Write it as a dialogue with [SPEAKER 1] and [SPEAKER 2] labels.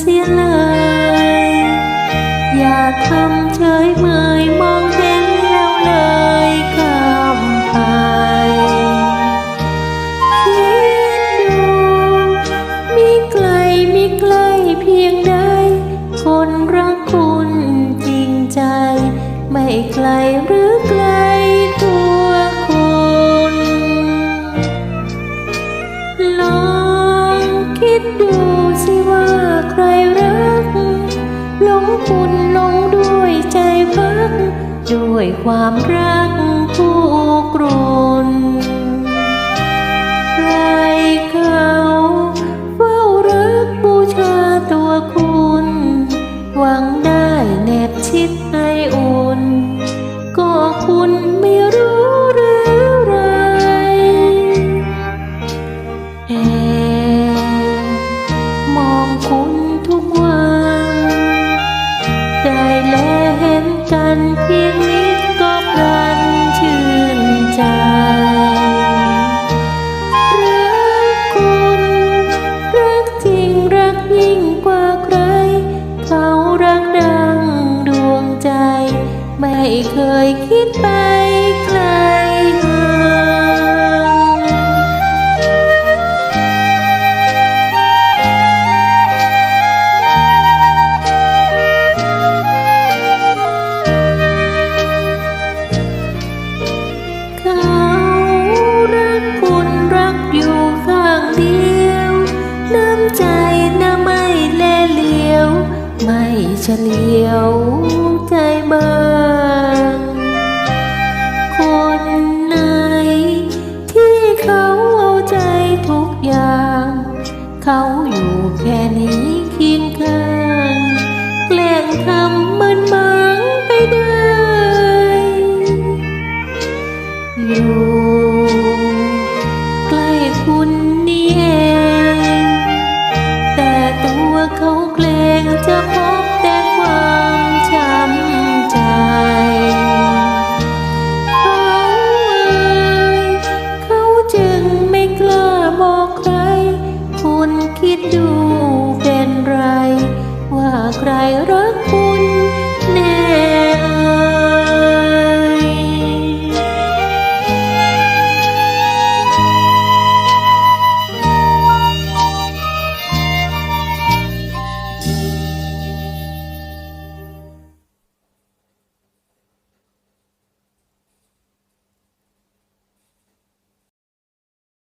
[SPEAKER 1] เสียเลย อย่าทำเฉยเมยมองเห็นแล้วเลยก้ามไปคิดดูมีไกลมีไกลเพียงใดคนรักคุณจริงใจ ไม่ไกลหรือไกลตัวคุณลองคิดดู ด้วยความรักผู้กรุนใครเขาเฝ้ารักบูชาตัวคุณ หวังได้แนบชิดให้อุ่น ก็คุณไม่รู้หรือไรแอบมองคุณทุกวันได้แลเห็นกันเพีย ไม่เคยคิดไปไกลห่างเขารักคุณรักอยู่ข้างเดียวน้ำใจน่ะไม่เลียวไม่เฉลียวใจบ้า เขาอยู่แค่นี้เคียงข้างแกล้งทำมันมังไปได้ อยู่ใกล้คุณนี่เอง แต่ตัวเขาแกล้งจะ ดูเป็นไร ว่าใครรักคุณ